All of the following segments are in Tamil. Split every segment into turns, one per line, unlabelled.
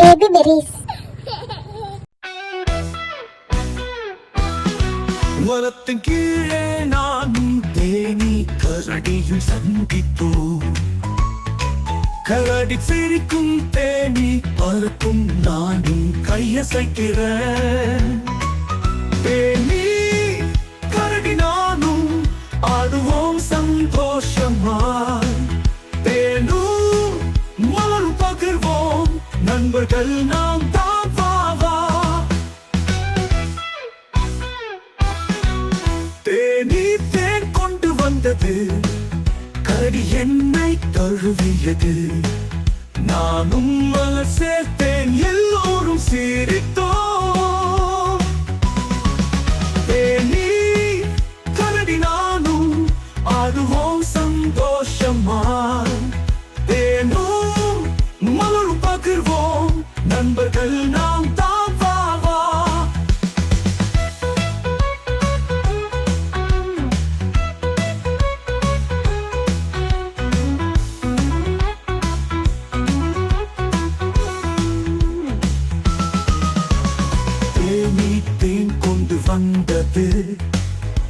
பேபி பெரிஸ்
மரத்தின் கீழே நானும் தேனி கரடியில் சந்தித்தோம். கரடி சிரிக்கும் தேனி பறக்கும் நானும் கையசைக்கிறேன். தேனி நண்பர்கள் நாம் தான் வாவா தேனி தேன் கொண்டு வந்தது கடி என்னை தழுவியது. நானும் மலர் சேர்த்தேன் எல்லோரும் சீரித்தோம் நண்பர்கள் நாம் தான் வா தேன் கொண்டு வந்தது.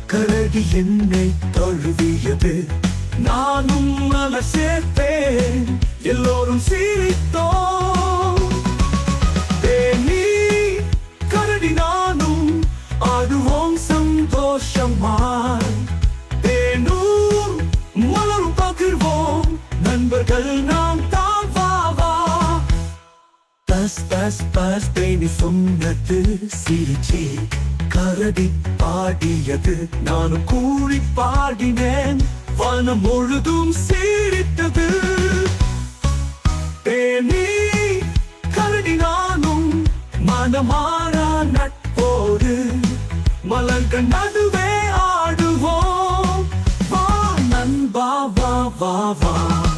கரடி என்னை தழுவியது. நானும் மல எல்லோரும் சீரி மனம் சந்தோஷமாய் தேனூர் மலரும் பகிர்வோம். நண்பர்கள் நாம் தான் வாவா வா. பஸ் பஸ் பஸ் தேனி சொன்னது சிரிச்சி. கரடி பாடியது நானும் கூறி பாடினேன். வனம் முழுதும் சீரித்தது. தேனி கரடி நானும் மனமா மலர்கள் நடுவே ஆடுவோம். வா நண்பா வா வா வா.